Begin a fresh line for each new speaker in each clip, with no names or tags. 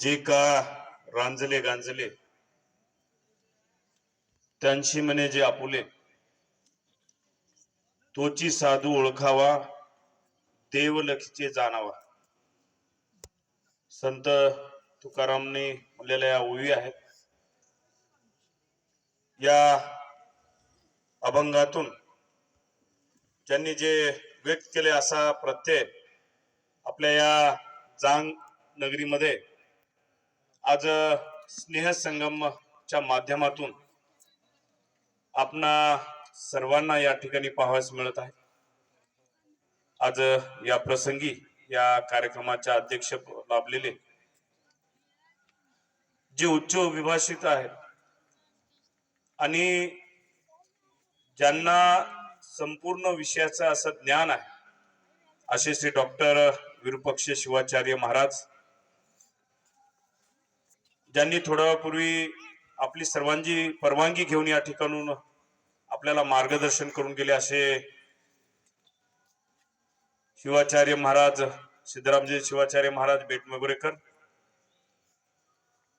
जे का रांजले गांजले. त्यांशी म्हणे जे आपुले तोची साधू ओळखावा देवलखीचे जाणावा. संत तुकारामने म्हणलेल्या या ओवी आहेत. या अभंगातून ज्यांनी जे व्यक्त केले असा प्रत्यय आपल्या या जांग नगरीमध्ये आज स्नेह संगमच्या माध्यमातून आपणा सर्वांना या ठिकाणी पाहावयास मिळत आहे. आज या प्रसंगी या कार्यक्रमाच्या अध्यक्ष लाभलेले जे उच्च विभाषित आहेत आणि ज्यांना संपूर्ण विषयाचं असं ज्ञान आहे असे श्री डॉक्टर विरुपक्ष शिवाचार्य महाराज ज्यांनी थोड्या पूर्वी आपली सर्वांची परवानगी घेऊन या ठिकाणून आपल्याला मार्गदर्शन करून गेले असे शिवाचार्य महाराज सिद्धरामजी शिवाचार्य महाराज बेटमगुरेकर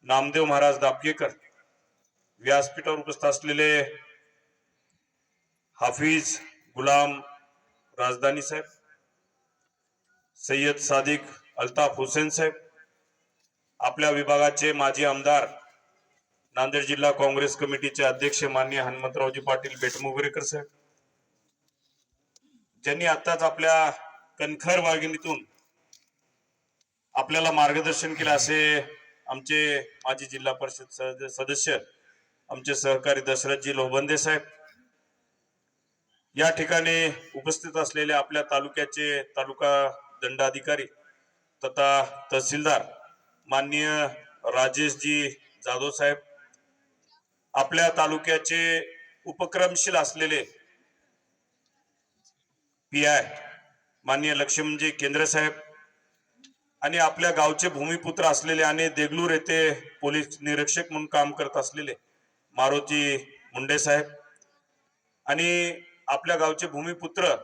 नामदेव महाराज दापकेकर व्यासपीठावर उपस्थित असलेले हाफिज गुलाम राजधानी साहेब सय्यद सादिक अल्ताफ हुसेन साहेब आपल्या विभागाचे माजी आमदार नांदेड जिल्हा काँग्रेस कमिटीचे अध्यक्ष मान्य हनुमंतरावजी पाटील बेटमोगरेकर साहेब. ज्यांनी आताच आपल्या कणखर वाघिणीतून आपल्याला मार्गदर्शन केले असे आमचे माजी जिल्हा परिषद सदस्य आमचे सहकारी दशरथजी लोहबंदे साहेब. या ठिकाणी उपस्थित असलेले आपल्या तालुक्याचे तालुका दंडाधिकारी तथा तहसीलदार माननीय राजेशजी जाधव साहेब आपल्या तालुक्याचे उपक्रमशील असलेले पी आय माननीय लक्ष्मणजी केंद्र साहेब आणि आपल्या गावचे भूमिपुत्र असलेले आणि देगलूर येथे पोलीस निरीक्षक म्हणून काम करत असलेले मारुती मुंडे साहेब आणि आपल्या गावचे भूमिपुत्र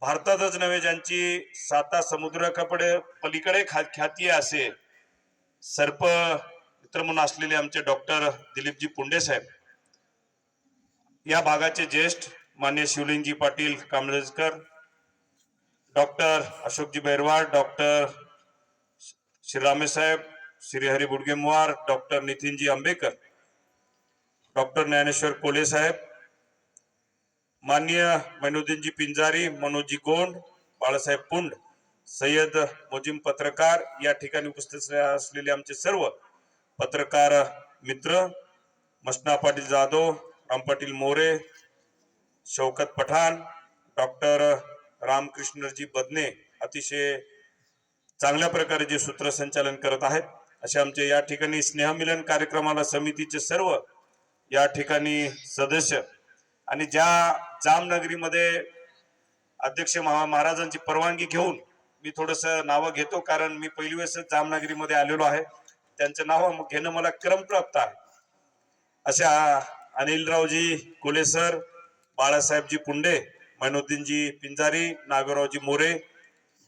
भारतातच नव्हे ज्यांची साता समुद्र कपडे पलीकडे खा- ख्याती असे. सर्प मित्र म्हणून असलेले आमचे डॉक्टर दिलीपजी पुंडे साहेब. या भागाचे ज्येष्ठ मान्य Shivlingji Patil Kamblekar doctor Ashokji Bairwad doctor Shrirame Saheb Shrihari Budgemwar doctor Nitinji Ambekar doctor Dnyaneshwar Kole Saheb माननीय मैनुद्दीनजी पिंजारी मनोजी गोंड बाळासाहेब पुंड सय्यद मोजीम पत्रकार या ठिकाणी उपस्थित असलेले आमचे सर्व पत्रकार मित्र मस्ना पाटील जाधव राम पाटील मोरे शौकत पठाण डॉक्टर रामकृष्णजी बदने अतिशय चांगल्या प्रकारे जे सूत्रसंचालन करत आहेत असे आमचे या ठिकाणी स्नेहमिलन कार्यक्रमाला समितीचे सर्व या ठिकाणी सदस्य आणि ज्या जामनगरीमध्ये अध्यक्ष महा महाराजांची परवानगी घेऊन मी थोडस नावं घेतो कारण मी पहिली वेळेस जामनगरीमध्ये आलेलो आहे. त्यांचं नाव घेणं मला क्रमप्राप्त आहे. अशा अनिलरावजी कोले सर बाळासाहेबजी पुंडे मैनुद्दीनजी पिंजारी नागरावजी मोरे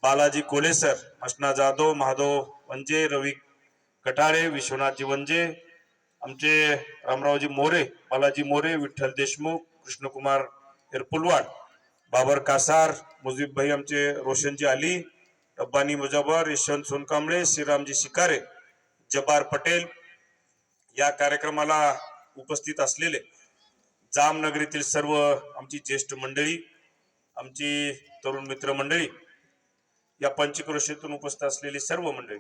बालाजी कोले सर मसना जाधव महादेव वंजे रवी कटाळे विश्वनाथजी वंजे आमचे रामरावजी मोरे बालाजी मोरे विठ्ठल देशमुख कृष्णकुमार एरपुलवाड बाबर कासार मुजीब भाई आमचे रोशनजी अली अब्बानी मुजाबर यशवंत सोनकांबळे श्रीरामजी शिकारे जबार पटेल या कार्यक्रमाला उपस्थित असलेले जामनगरीतील सर्व आमची ज्येष्ठ मंडळी आमची तरुण मित्र मंडळी या पंचक्रोशीतून उपस्थित असलेली सर्व मंडळी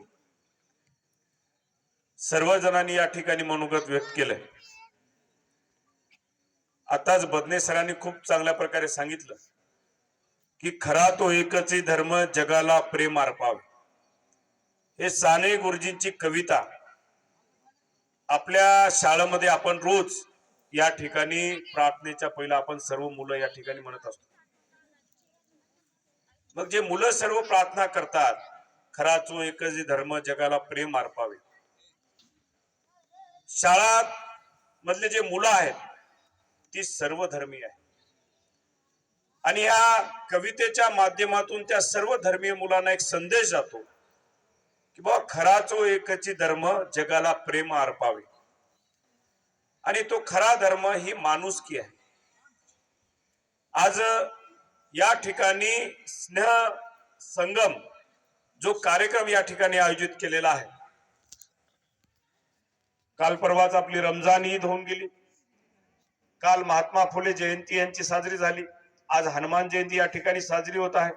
सर्व जणांनी या ठिकाणी मनोगत व्यक्त केलंय. आताच बदने सरांनी खूप चांगल्या प्रकारे सांगितलं की खरा तो एकच धर्म जगाला प्रेम अर्पावे. हे साने गुरुजींची कविता आपल्या शाळेमध्ये आपण रोज या ठिकाणी प्रार्थनेच्या पहिला आपण सर्व मुलं या ठिकाणी म्हणत असतो. मग जे मुलं सर्व प्रार्थना करतात खरा तो एकच धर्म जगाला प्रेम अर्पावे. शाळा मधले जे मुलं आहेत ती सर्व धर्मीय आहे. आणि या कवितेच्या माध्यमातून त्या सर्व धर्मीय मुलांना एक संदेश जातो की बाबा खराचो एकची धर्म जगाला प्रेम अर्पावे. आणि तो खरा धर्म ही माणुसकी आहे. आज या ठिकाणी स्नेह संगम जो कार्यक्रम या ठिकाणी आयोजित केलेला आहे. काल परवाच आपली रमजान ईद होऊन गेली. काल महात्मा फुले जयंती यांची साजरी झाली. आज हनुमान जयंती या ठिकाणी साजरी होत आहे.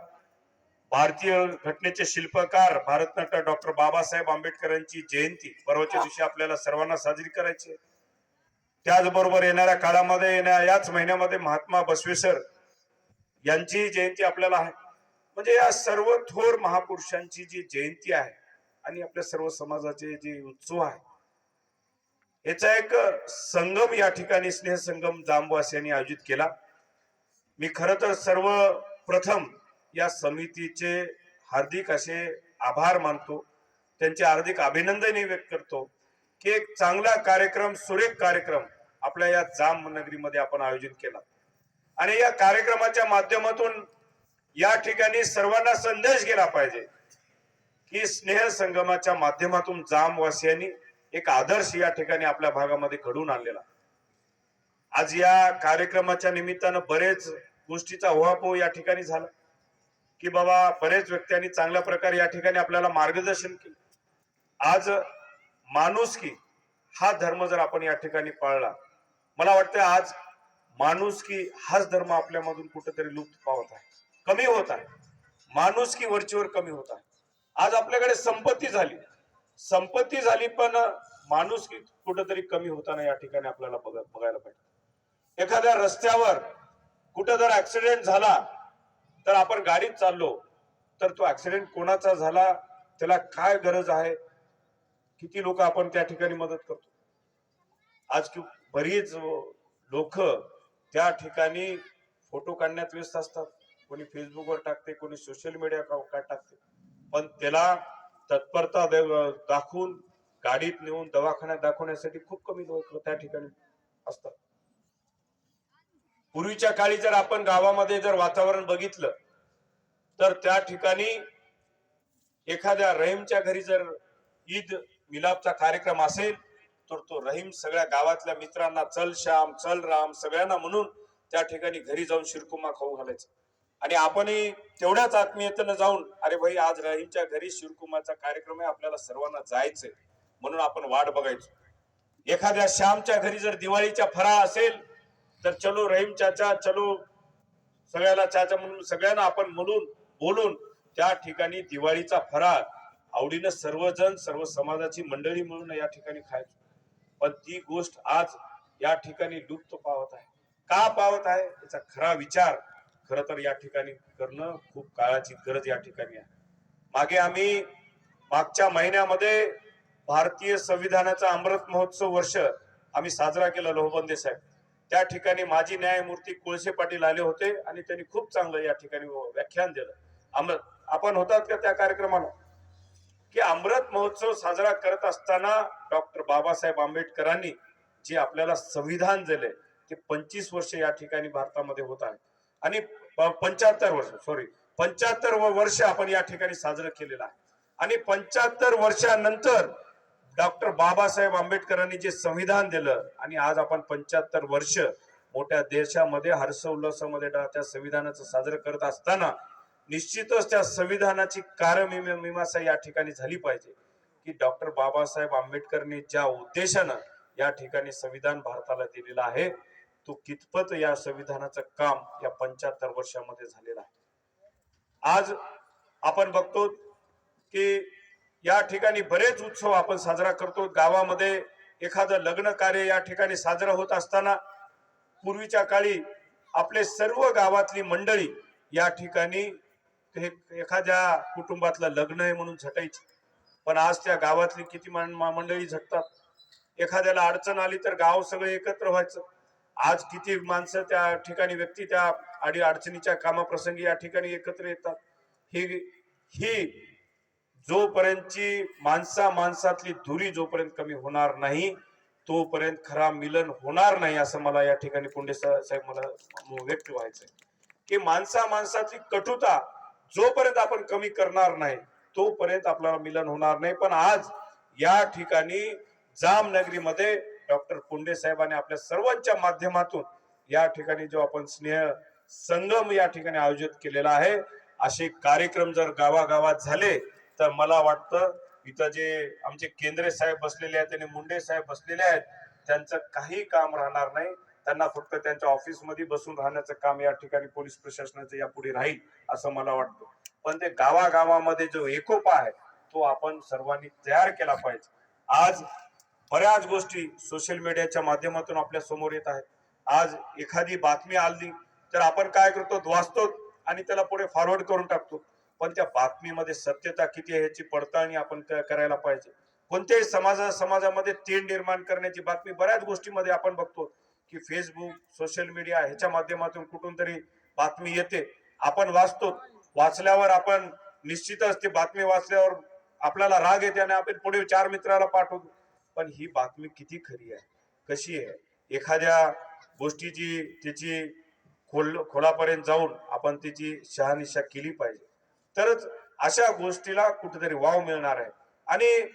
भारतीय घटनेचे शिल्पकार भारतनाट्य डॉक्टर बाबासाहेब आंबेडकरांची जयंती परवाच्या दिवशी आपल्याला सर्वांना साजरी करायची आहे. त्याचबरोबर येणाऱ्या काळामध्ये येण्या याच महिन्यामध्ये महात्मा बसवेश्वर यांची जयंती आपल्याला आहे. म्हणजे या सर्व थोर महापुरुषांची जी जयंती आहे आणि आपल्या सर्व समाजाचे जे उत्सव आहे याचा एक संगम या ठिकाणी स्नेह संगम जांबवास यांनी आयोजित केला. मी खर तर सर्व प्रथम या समितीचे हार्दिक असे आभार मानतो. त्यांचे हार्दिक अभिनंदनही व्यक्त करतो की एक चांगला कार्यक्रम सुरेख कार्यक्रम आपल्या या जाम नगरीमध्ये आपण आयोजित केला. आणि या कार्यक्रमाच्या माध्यमातून या ठिकाणी सर्वांना संदेश गेला पाहिजे की स्नेह संगमाच्या माध्यमातून जामवासियांनी एक आदर्श या ठिकाणी आपल्या भागामध्ये घडून आणलेला. आज या कार्यक्रमाच्या निमित्तानं बरेच गोष्टीचा उहापोह या ठिकाणी झाला. की बाबा बरेच व्यक्तींनी चांगल्या प्रकारे या ठिकाणी आपल्याला मार्गदर्शन केलं. आज माणुसकी हा धर्म जर आपण या ठिकाणी पाळला मला वाटतं आज माणुसकी हाच धर्म आपल्यामधून कुठेतरी लुप्त पावत आहे. कमी होत आहे. माणुसकी वरचीवर कमी होत आहे. आज आपल्याकडे संपत्ती झाली. संपत्ती झाली पण माणूस कुठंतरी कमी होताना या ठिकाणी आपल्याला बघायला पाहिजे एखाद्या रस्त्यावर कुठं जर ऍक्सिडेंट झाला तर आपण गाडीत चाललो तर तो ऍक्सिडेंट कोणाचा झाला त्याला काय गरज आहे? किती लोक आपण त्या ठिकाणी मदत करतो? आज की बरीच लोक त्या ठिकाणी फोटो काढण्यात व्यस्त असतात. कोणी फेसबुकवर टाकते कोणी सोशल मीडिया टाकते. पण त्याला तत्परता दे- दाखवून गाडीत नेऊन दवाखान्यात दाखवण्यासाठी खूप कमी लोक त्या ठिकाणी असतात. पूर्वीच्या काळी जर आपण गावामध्ये जर वातावरण बघितलं तर त्या ठिकाणी एखाद्या रहीमच्या घरी जर ईद मिलापचा कार्यक्रम असेल तर तो रहीम सगळ्या गावातल्या मित्रांना चल श्याम चल राम सगळ्यांना म्हणून त्या ठिकाणी घरी जाऊन शिरकुमा खाऊ घालायचं. आणि आपणही तेवढ्याच आत्मीयतेनं जाऊन अरे भाई आज रहीमच्या घरी शिरकुमाचा कार्यक्रम आहे आपल्याला सर्वांना जायचंय म्हणून आपण वाट बघायचो. एखाद्या श्यामच्या घरी जर दिवाळीच्या फरा असेल तर चलो रहीम चाचा चलो सगळ्याला चाचा म्हणून सगळ्यांना आपण म्हणून बोलून त्या ठिकाणी दिवाळीचा फराळ आवडीनं सर्वजण सर्व समाजाची मंडळी म्हणून या ठिकाणी खायचो. पण ती गोष्ट आज या ठिकाणी लुप्त पावत आहे. का पावत आहे? याचा खरा विचार खर तर या ठिकाणी करणं खूप काळाची गरज या ठिकाणी आहे. मागे आम्ही मागच्या महिन्यामध्ये भारतीय संविधानाचा अमृत महोत्सव वर्ष आम्ही साजरा केला लोहबंदे साहेब. त्या ठिकाणी माजी न्यायमूर्ती कोळसे पाटील आले होते आणि त्यांनी खूप चांगलं या ठिकाणी व्याख्यान दिलं. अमृत आपण होतात का त्या कार्यक्रमाला की अमृत महोत्सव साजरा करत असताना डॉक्टर बाबासाहेब आंबेडकरांनी जे आपल्याला संविधान दिले ते पंचवीस वर्ष या ठिकाणी भारतामध्ये होत आहे. आणि पंच्याहत्तर वर्ष सॉरी पंच्याहत्तर वर्ष आपण या ठिकाणी साजरं केलेलं आहे. आणि पंच्याहत्तर वर्षानंतर डॉक्टर बाबासाहेब आंबेडकरांनी जे संविधान दिलं आणि आज आपण पंच्याहत्तर वर्ष मोठ्या देशामध्ये हर्ष उल्हासामध्ये त्या संविधानाचं साजरं करत असताना निश्चितच त्या संविधानाची कारमीमांसा या ठिकाणी झाली पाहिजे की डॉक्टर बाबासाहेब आंबेडकरनी ज्या उद्देशानं या ठिकाणी संविधान भारताला दिलेलं आहे तो कितपत या संविधानाचं काम या पंच्याहत्तर वर्षामध्ये झालेलं आहे? आज आपण बघतो की या ठिकाणी बरेच उत्सव आपण साजरा करतो. गावामध्ये एखादं लग्न कार्य या ठिकाणी साजरं होत असताना पूर्वीच्या काळी आपले सर्व गावातली मंडळी या ठिकाणी हे एखाद्या कुटुंबातलं लग्न आहे म्हणून झटायची. पण आज त्या गावातली किती मा- मंडळी झटतात. एखाद्याला अडचण आली तर गाव सगळे एकत्र व्हायचं. आज किती माणसं त्या ठिकाणी व्यक्ती त्या अडी अडचणीच्या कामाप्रसंगी या ठिकाणी एकत्र येतात? ही ही जोपर्यंतची माणसा माणसातली दुरी जोपर्यंत कमी होणार नाही तोपर्यंत खरा मिलन होणार नाही असं मला या ठिकाणी पुंडे साहेब मला व्यक्त व्हायचंय. की माणसा माणसातली कटुता जोपर्यंत आपण कमी करणार नाही तोपर्यंत आपल्याला मिलन होणार नाही. पण आज या ठिकाणी जामनगरीमध्ये डॉक्टर पुंडे साहेबांनी आपल्या सर्वांच्या माध्यमातून या ठिकाणी जो आपण स्नेह संगम या ठिकाणी आयोजित केलेला आहे असे कार्यक्रम जर गावागावात झाले तर मला वाटतं इथं जे आमचे केंद्रे साहेब बसलेले आहेत आणि मुंडे साहेब बसलेले आहेत त्यांचं काही काम राहणार नाही. त्यांना फक्त त्यांच्या ऑफिसमध्ये बसून राहण्याचं काम या ठिकाणी पोलीस प्रशासनाचं यापुढे राहील असं मला वाटतं. पण ते गावागावामध्ये जो एकोपा आहे तो आपण सर्वांनी तयार केला पाहिजे. आज बऱ्याच गोष्टी सोशल मीडियाच्या माध्यमातून आपल्यासमोर येत आहेत. आज एखादी बातमी आली तर आपण काय करतो? वाचतो आणि त्याला पुढे फॉरवर्ड करून टाकतो. पण त्या बातमीमध्ये सत्यता किती आहे याची पडताळणी आपण क- करायला पाहिजे. कोणत्याही समाजा समाजामध्ये तेढ निर्माण करण्याची बातमी बऱ्याच गोष्टीमध्ये आपण बघतो की फेसबुक सोशल मीडिया ह्याच्या माध्यमातून कुठून तरी बातमी येते. आपण वाचतो. वाचल्यावर आपण निश्चितच ती बातमी वाचल्यावर आपल्याला राग येते आणि आपण पुढे चार मित्राला पाठवतो. पण ही बातमी किती खरी आहे? कशी आहे? एखाद्या गोष्टीची त्याची खोल खोलापर्यंत जाऊन आपण त्याची शहानिशा केली पाहिजे. तरच अशा गोष्टीला कुठेतरी वाव मिळणार आहे. आणि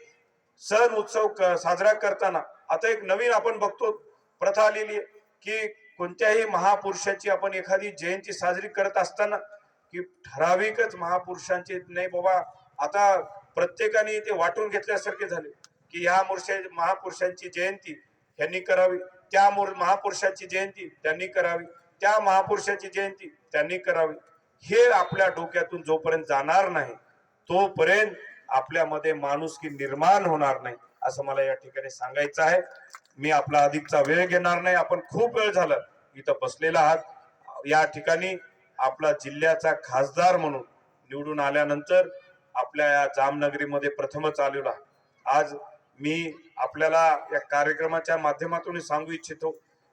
सण उत्सव क- साजरा करताना आता एक नवीन आपण बघतो प्रथा आलेली की कोणत्याही महापुरुषाची आपण एखादी जयंती साजरी करत असताना की ठराविकच महापुरुषांची नाही बाबा आता प्रत्येकाने ते वाटून घेतल्यासारखे झाले. की ह्या मुर्षा महापुरुषांची जयंती त्यांनी करावी. त्या मुर- महापुरुषाची जयंती त्यांनी करावी. त्या महापुरुषाची जयंती त्यांनी करावी. हे आपल्या डोक्यातून जोपर्यंत जाणार नाही तोपर्यंत आपल्यामध्ये माणुसकी निर्माण होणार नाही असं मला या ठिकाणी सांगायचं आहे. मी आपला अधिकचा वेळ घेणार नाही. आपण खूप वेळ झालं इथं बसलेला आहात. या ठिकाणी आपला जिल्ह्याचा खासदार म्हणून निवडून आल्यानंतर आपल्या या जामनगरीमध्ये प्रथमच आलेला आज मी आपल्याला या कार्यक्रमाच्या माध्यमातून सांगू इच्छितो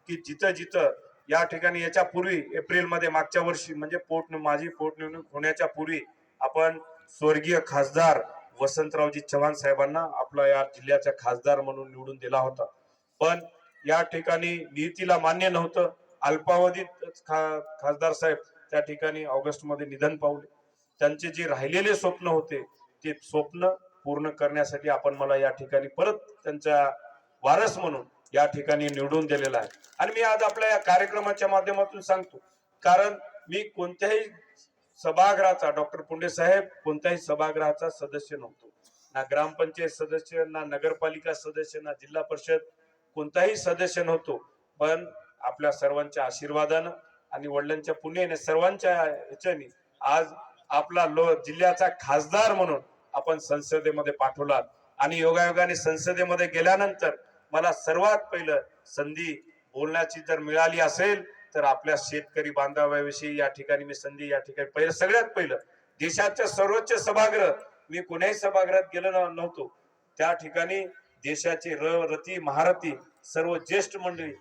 की जिथं जिथं या ठिकाणी याच्या पूर्वी एप्रिलमध्ये मागच्या वर्षी म्हणजे पोट माझी पोटनिवडणूक होण्याच्या पूर्वी आपण स्वर्गीय खासदार वसंतरावजी चव्हाण साहेबांना आपला या जिल्ह्याचा खासदार म्हणून निवडून दिला होता. पण या ठिकाणी नियुतीला मान्य नव्हतं. अल्पावधीत खा खासदार साहेब त्या ठिकाणी ऑगस्टमध्ये निधन पावले. त्यांचे जे राहिलेले स्वप्न होते ते स्वप्न पूर्ण करण्यासाठी आपण मला या ठिकाणी परत त्यांच्या वारस म्हणून या ठिकाणी निवडून दिलेला आहे. आणि मी आज आपल्या या कार्यक्रमाच्या माध्यमातून सांगतो कारण मी कोणत्याही सभागृहाचा डॉक्टर पुंडे साहेब कोणत्याही सभागृहाचा सदस्य नव्हतो. ना ग्रामपंचायत सदस्य ना नगरपालिका सदस्य ना जिल्हा परिषद कोणताही सदस्य नव्हतो. पण आपल्या सर्वांच्या आशीर्वादानं आणि वडिलांच्या पुण्याने सर्वांच्या ह्याच्याने आज आपला लो जिल्ह्याचा खासदार म्हणून आपण संसदेमध्ये पाठवलात. आणि योगायोगाने संसदेमध्ये गेल्यानंतर मला सर्वात पहिलं संधी बोलण्याची जर मिळाली असेल तर आपल्या शेतकरी बांधवाविषयी या ठिकाणी मी संधी या ठिकाणी पहिलं सगळ्यात पहिलं देशाच्या सर्वोच्च सभागृह मी कोण्याही सभागृहात गेलो नव्हतो. त्या ठिकाणी देशाचे र रती महारथी सर्व ज्येष्ठ मंडळी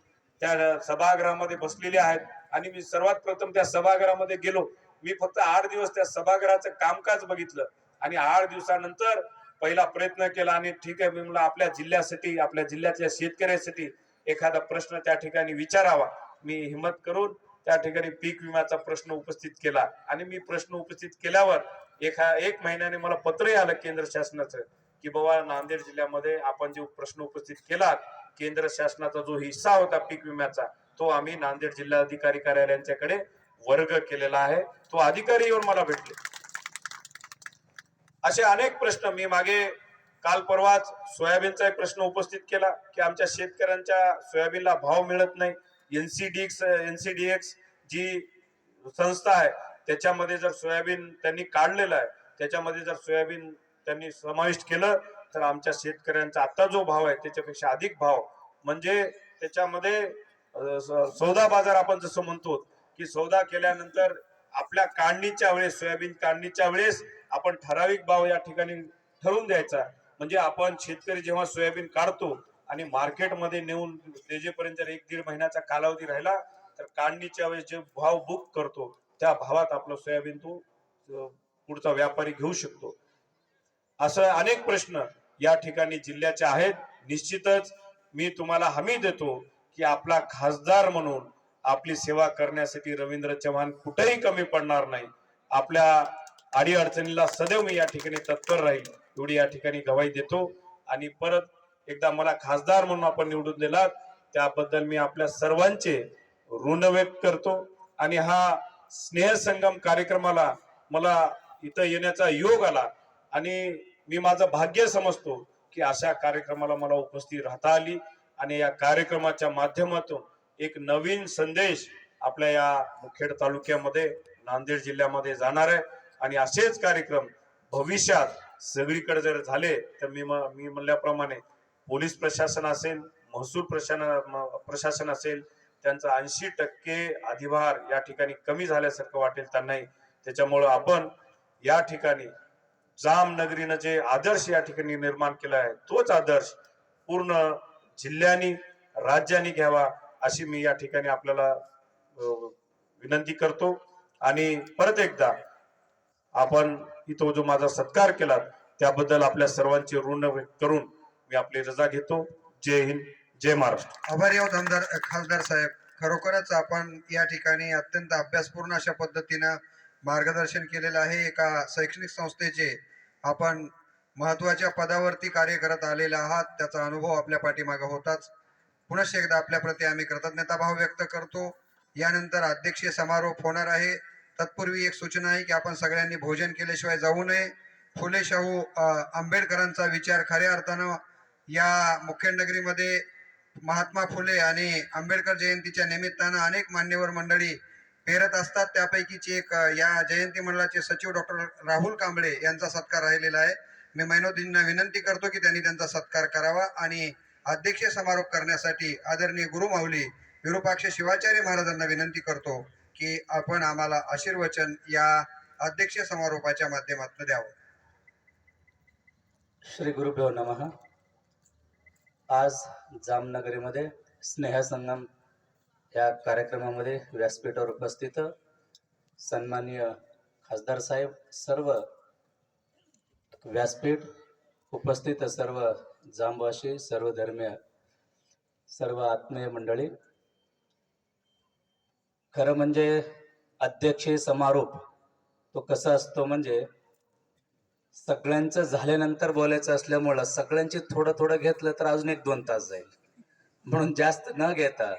त्या सभागृहामध्ये बसलेले आहेत. आणि मी सर्वात प्रथम त्या सभागृहामध्ये गेलो. मी फक्त आठ दिवस त्या सभागृहाचं कामकाज बघितलं. आणि आठ दिवसानंतर पहिला प्रयत्न केला आणि ठीक आहे मी म्हणलं आपल्या जिल्ह्यासाठी आपल्या जिल्ह्यातल्या शेतकऱ्यासाठी एखादा प्रश्न त्या ठिकाणी विचारावा. मी हिंमत करून त्या ठिकाणी पीक विम्याचा प्रश्न उपस्थित केला. आणि मी प्रश्न उपस्थित केल्यावर एका एक महिन्याने मला पत्रही आलं केंद्र शासनाचं की बाबा नांदेड जिल्ह्यामध्ये आपण जो प्रश्न उपस्थित केला केंद्र शासनाचा जो हिस्सा होता पीक विम्याचा तो आम्ही नांदेड जिल्हाधिकारी कार्यालयांच्याकडे वर्ग केलेला आहे. तो अधिकारी येऊन मला भेटले. असे अनेक प्रश्न मी मागे काल परवाच सोयाबीनचा एक प्रश्न उपस्थित केला की आमच्या शेतकऱ्यांच्या सोयाबीनला भाव मिळत नाही. एनसीडीएक्स एनसीडीएक्स जी संस्था आहे त्याच्यामध्ये जर सोयाबीन त्यांनी काढलेलं आहे त्याच्यामध्ये जर सोयाबीन त्यांनी समाविष्ट केलं तर आमच्या शेतकऱ्यांचा आता जो भाव आहे त्याच्यापेक्षा अधिक भाव. म्हणजे त्याच्यामध्ये स- सौदा बाजार आपण जसं म्हणतो की सौदा केल्यानंतर आपल्या काढणीच्या वेळेस सोयाबीन काढणीच्या वेळेस आपण ठराविक भाव या ठिकाणी ठरवून द्यायचा. म्हणजे आपण शेतकरी जेव्हा सोयाबीन काढतो आणि मार्केटमध्ये नेऊन त्याचेपर्यंत जर एक दीड महिन्याचा कालावधी राहिला तर काढणीच्या वेळेस जे भाव बुक करतो त्या भावात आपलं सोयाबीन तो पुढचा व्यापारी घेऊ शकतो. असं अनेक प्रश्न या ठिकाणी जिल्ह्याचे आहेत. निश्चितच मी तुम्हाला हमी देतो की आपला खासदार म्हणून आपली सेवा करण्यासाठी रवींद्र चव्हाण कुठेही कमी पडणार नाही. आपल्या अडीअडचणीला सदैव मी या ठिकाणी तत्पर राहील एवढी या ठिकाणी गवाही देतो. आणि परत एकदा मला खासदार म्हणून आपण निवडून दिलात त्याबद्दल मी आपल्या सर्वांचे ऋण व्यक्त करतो. आणि हा स्नेहसंगम कार्यक्रमाला मला इथं येण्याचा योग आला. आणि मी माझं भाग्य समजतो की अशा कार्यक्रमाला मला उपस्थित राहता आली. आणि या कार्यक्रमाच्या माध्यमातून एक नवीन संदेश आपल्या या मुखेड तालुक्यामध्ये नांदेड जिल्ह्यामध्ये जाणार आहे. आणि असेच कार्यक्रम भविष्यात सगळीकडे जर झाले तर मी म- मी म्हणल्याप्रमाणे पोलीस प्रशासन असेल महसूल प्रशासन प्रशासन असेल त्यांचा ऐंशी टक्के अधिभार या ठिकाणी कमी झाल्यासारखं वाटेल त्यांनाही. त्याच्यामुळं आपण या ठिकाणी जामनगरीनं जे आदर्श या ठिकाणी निर्माण केला आहे तोच आदर्श पूर्ण जिल्ह्यानी राज्यानी घ्यावा अशी मी या ठिकाणी आपल्याला विनंती करतो. आणि परत एकदा आपण इथं जो माझा सत्कार केला त्याबद्दल आपल्या सर्वांचे ऋण व्यक्त करून मी आपली रजा घेतो. जय हिंद जय महाराष्ट्र.
आभारी आहोत आमदार खासदार साहेब. खरोखरच आपण या ठिकाणी अत्यंत अभ्यासपूर्ण अशा पद्धतीनं मार्गदर्शन केलेलं आहे. एका शैक्षणिक संस्थेचे आपण महत्त्वाच्या पदावरती कार्य करत आलेले आहात. त्याचा अनुभव आपल्या पाठीमागे होताच. पुनश्च एकदा आपल्याप्रती आम्ही कृतज्ञता भाव व्यक्त करतो. यानंतर अध्यक्षीय समारोप होणार आहे. तत्पूर्वी एक सूचना आहे की आपण सगळ्यांनी भोजन केल्याशिवाय जाऊ नये. फुले शाहू आंबेडकरांचा विचार खऱ्या अर्थानं या मुखेड नगरीमध्ये महात्मा फुले आणि आंबेडकर जयंतीच्या निमित्तानं अनेक मान्यवर मंडळी पेरत असतात. त्यापैकीची एक या जयंती मंडळाचे सचिव डॉक्टर राहुल कांबळे यांचा सत्कार राहिलेला आहे. मी मैनोदींना विनंती करतो की त्यांनी त्यांचा सत्कार करावा आणि अध्यक्षीय समारोप करण्यासाठी आदरणीय गुरुमाऊली विरूपाक्ष शिवाचार्य महाराजांना विनंती करतो. की आपण आम्हाला आशीर्वचन या अध्यक्ष समारोपाच्या माध्यमातून द्यावं.
श्री गुरुभ्यो नमः. आज जामनगरीमध्ये स्नेहसंगम या कार्यक्रमामध्ये व्यासपीठावर उपस्थित सन्माननीय खासदार साहेब सर्व व्यासपीठ उपस्थित सर्व जामवासी सर्व धर्मीय सर्व आत्मीय मंडळी खरं म्हणजे अध्यक्षीय समारोप तो कसा असतो म्हणजे सगळ्यांचं झाल्यानंतर बोलायचं असल्यामुळं सगळ्यांची थोडं थोडं घेतलं तर अजून एक दोन तास जाईल. म्हणून जास्त न घेता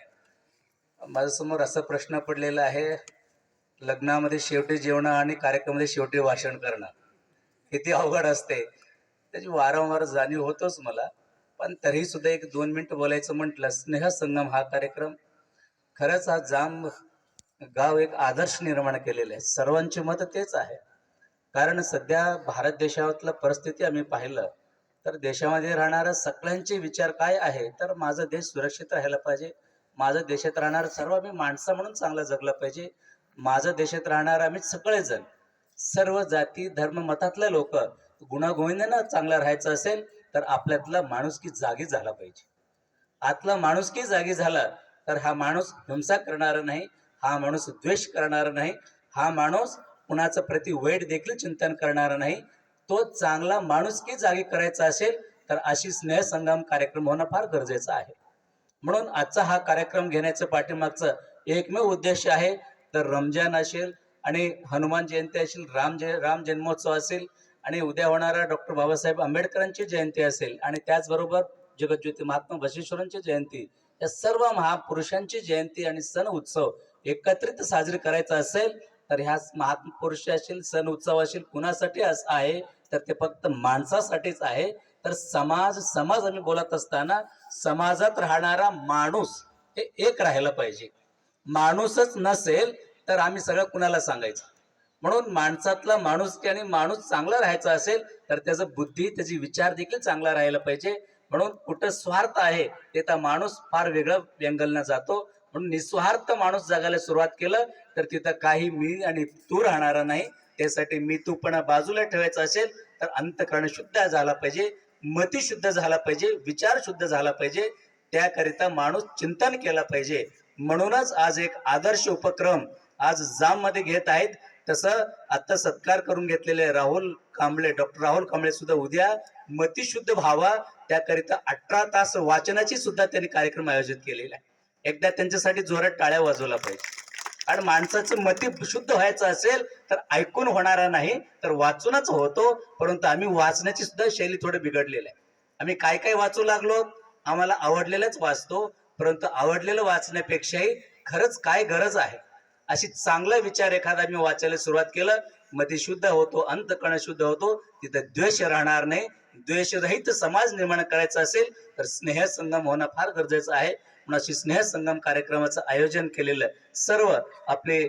माझ्यासमोर असा प्रश्न पडलेला आहे लग्नामध्ये शेवटी जेवणं आणि कार्यक्रमामध्ये शेवटी भाषण करणं. किती अवघड असते. त्याची वारंवार जाणीव होतोच मला. पण तरीसुद्धा एक दोन मिनिटं बोलायचं म्हटलं स्नेह संगम हा कार्यक्रम. खरंच हा जाम गाव एक आदर्श निर्माण केलेले आहे. सर्वांचे मत तेच आहे. कारण सध्या भारत देशातलं परिस्थिती आम्ही पाहिलं तर देशामध्ये राहणारा सगळ्यांचे विचार काय आहे तर माझा देश सुरक्षित राहायला पाहिजे. माझं देशात राहणार सर्व आम्ही माणसं म्हणून चांगलं जगलं पाहिजे. माझं देशात राहणार आम्ही सगळेजण सर्व जाती धर्म मतातले लोक गुणागोविंदानं चांगलं राहायचं असेल तर आपल्यातला माणुसकी जागी झाला पाहिजे. आतला माणुसकी जागी झाला तर हा माणूस हिंसा करणारा नाही हा माणूस द्वेष करणारा नाही हा माणूस कुणाचं प्रति वाईट देखील चिंतन करणारा नाही. तो चांगला माणूस की जागी करायचा असेल तर अशी स्नेहसंगम कार्यक्रम होणं फार गरजेचं आहे. म्हणून आजचा हा कार्यक्रम घेण्याचं पाठीमागचं एकमेव उद्देश आहे तर रमजान असेल आणि हनुमान जयंती असेल राम जय राम जन्मोत्सव असेल आणि उद्या होणारा डॉक्टर बाबासाहेब आंबेडकरांची जयंती असेल आणि त्याचबरोबर जगज्योती महात्मा बशेश्वरांची जयंती या सर्व महापुरुषांची जयंती आणि सण उत्सव एकत्रित साजरी करायचा असेल तर ह्या महापुरुष असेल सण उत्सव असेल कुणासाठी असं आहे? तर ते फक्त माणसासाठीच आहे. तर समाज समाज आम्ही बोलत असताना समाजात राहणारा माणूस हे एक राहायला पाहिजे. माणूसच नसेल तर आम्ही सगळं कुणाला सांगायचं? म्हणून माणसातला माणूस आणि माणूस चांगला राहायचा असेल तर त्याचं बुद्धी त्याची विचार देखील चांगला राहायला पाहिजे. म्हणून कुठं स्वार्थ आहे ते तर माणूस फार वेगळं व्यंगलना जातो. म्हणून निस्वार्थ माणूस जगायला सुरुवात केलं तर तिथं काही मी आणि तू राहणारा नाही. त्यासाठी मी तू पण बाजूला ठेवायचं असेल तर अंतकरण शुद्ध झाला पाहिजे मती शुद्ध झाला पाहिजे विचार शुद्ध झाला पाहिजे. त्याकरिता माणूस चिंतन केला पाहिजे. म्हणूनच आज एक आदर्श उपक्रम आज जाममध्ये घेत आहेत. तसं आता सत्कार करून घेतलेले राहुल कांबळे डॉक्टर राहुल कांबळे सुद्धा उद्या मतिशुद्ध व्हावा. त्याकरिता अठरा तास वाचनाची सुद्धा त्यांनी कार्यक्रम आयोजित केलेला आहे एकदा त्यांच्यासाठी जोरात टाळ्या वाजवला पाहिजे. आणि माणसाचं मती शुद्ध व्हायचं असेल तर ऐकून होणारा नाही तर वाचूनच होतो. परंतु आम्ही वाचण्याची सुद्धा शैली थोडी बिघडलेली आहे. आम्ही काय काय वाचू लागलो? आम्हाला आवडलेलंच वाचतो. परंतु आवडलेलं वाचण्यापेक्षाही खरंच काय गरज आहे? अशी चांगला विचार एखादा मी वाचायला सुरुवात केलं मती शुद्ध होतो अंतकण शुद्ध होतो तिथं द्वेष राहणार नाही. द्वेषरहित समाज निर्माण करायचा असेल तर स्नेह संगम होणं फार गरजेचं आहे. म्हणून अशी स्नेह संगम कार्यक्रमाचं आयोजन केलेलं सर्व आपले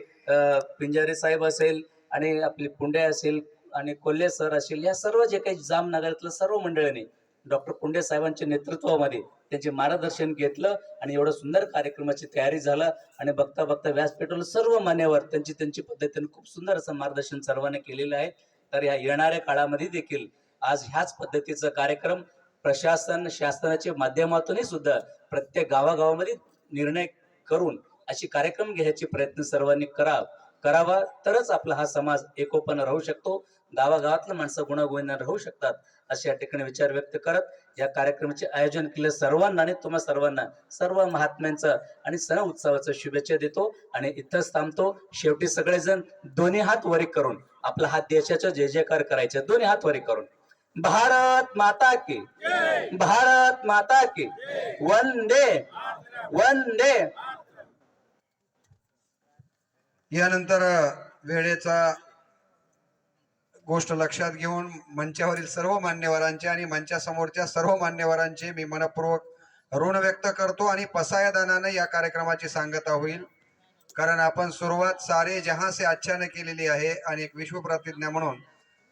पिंजारे साहेब असेल आणि आपले पुंडे असेल आणि कोल्हे सर असेल या सर्व जे काही जामनगरातलं सर्व मंडळींनी डॉक्टर पुंडे साहेबांच्या नेतृत्वामध्ये त्यांचे मार्गदर्शन घेतलं आणि एवढं सुंदर कार्यक्रमाची तयारी झालं आणि बघता बघता व्यासपीठावर सर्व मान्यवर त्यांची त्यांची पद्धतीने खूप सुंदर असं मार्गदर्शन सर्वांनी केलेलं आहे. तर या येणाऱ्या काळामध्ये देखील आज ह्याच पद्धतीचा कार्यक्रम प्रशासन शासनाच्या माध्यमातूनही सुद्धा प्रत्येक गावागावामध्ये निर्णय करून अशी कार्यक्रम घ्यायचे प्रयत्न सर्वांनी करा करावा. तरच आपला हा समाज एकोपानं राहू शकतो. गावागावातलं माणसं गुणागोविंदाने राहू शकतात असे या ठिकाणी विचार व्यक्त करत या कार्यक्रमाचे आयोजन केले सर्वांना आणि तुम्हा सर्वांना सर्व महात्म्यांचं आणि सण उत्सवाचं शुभेच्छा देतो आणि इथंच थांबतो. शेवटी सगळेजण दोन्ही हात वरी करून आपला हा देशाचा जय जयकार करायचा. दोन्ही हात वरी करून. भारत माता की। भारत माता की। वंदे। वंदे।
यानंतर वेळेचा गोष्ट लक्षात घेऊन मंचावरील सर्व मान्यवरांचे आणि मंचासमोरच्या सर्व मान्यवरांचे मी मनपूर्वक ऋण व्यक्त करतो आणि पसायदानानं या कार्यक्रमाची सांगता होईल. कारण आपण सुरुवात सारे जहां से आच्छानं केलेली आहे आणि एक विश्व प्रतिज्ञा म्हणून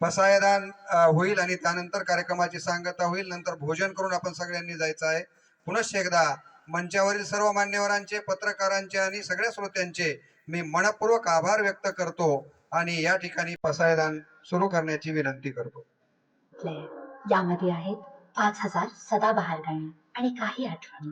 पसायदान होईल आणि त्यानंतर कार्यक्रमाची सांगता होईल. नंतर भोजन करून आपण सगळ्यांनी जायचं आहे. पुनश्च एकदा मंचावरील सर्व मान्यवरांचे पत्रकारांचे आणि सगळ्या श्रोत्यांचे मी मनपूर्वक आभार व्यक्त करतो आणि या ठिकाणी पसायदान सुरू करण्याची विनंती करतो.
यामध्ये आहेत पाच हजार सदाबहार गाणी आणि काही आठवणी.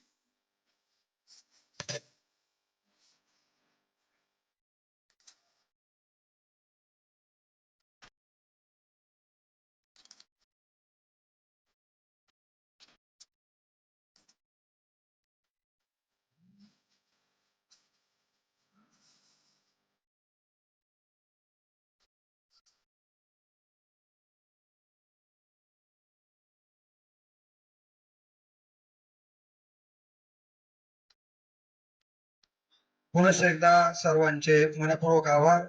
पुनश्च एकदा सर्वांचे मनपूर्वक आभार.